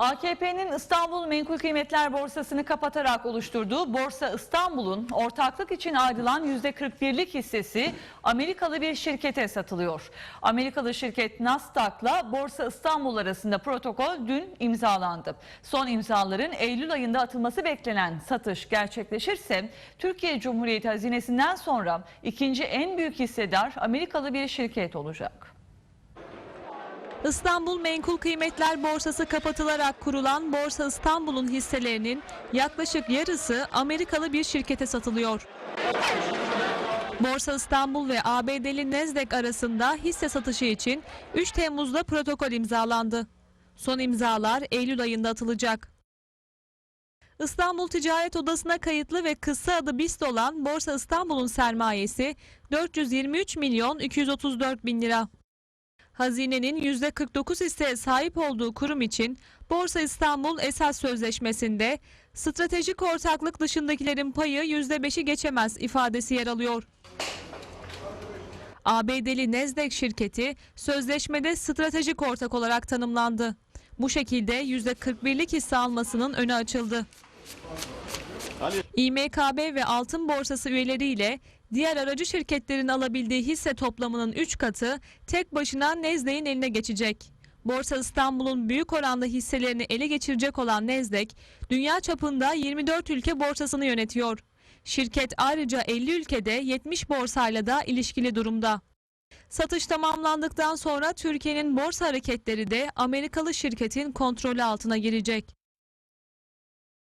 AKP'nin İstanbul Menkul Kıymetler Borsası'nı kapatarak oluşturduğu Borsa İstanbul'un ortaklık için ayrılan %41'lik hissesi Amerikalı bir şirkete satılıyor. Amerikalı şirket Nasdaq'la Borsa İstanbul arasında protokol dün imzalandı. Son imzaların Eylül ayında atılması beklenen satış gerçekleşirse Türkiye Cumhuriyeti hazinesinden sonra ikinci en büyük hissedar Amerikalı bir şirket olacak. İstanbul Menkul Kıymetler Borsası kapatılarak kurulan Borsa İstanbul'un hisselerinin yaklaşık yarısı Amerikalı bir şirkete satılıyor. Borsa İstanbul ve ABD'li Nasdaq arasında hisse satışı için 3 Temmuz'da protokol imzalandı. Son imzalar Eylül ayında atılacak. İstanbul Ticaret Odası'na kayıtlı ve kısa adı BIST olan Borsa İstanbul'un sermayesi 423 milyon 234 bin lira. Hazinenin %49 hisseye sahip olduğu kurum için Borsa İstanbul esas sözleşmesinde stratejik ortaklık dışındakilerin payı %5'i geçemez ifadesi yer alıyor. ABD'li Nasdaq şirketi sözleşmede stratejik ortak olarak tanımlandı. Bu şekilde %41'lik hisse almasının önü açıldı. İMKB ve Altın Borsası üyeleriyle diğer aracı şirketlerin alabildiği hisse toplamının 3 katı tek başına Nasdaq'in eline geçecek. Borsa İstanbul'un büyük oranda hisselerini ele geçirecek olan Nasdaq, dünya çapında 24 ülke borsasını yönetiyor. Şirket ayrıca 50 ülkede 70 borsayla da ilişkili durumda. Satış tamamlandıktan sonra Türkiye'nin borsa hareketleri de Amerikalı şirketin kontrolü altına girecek.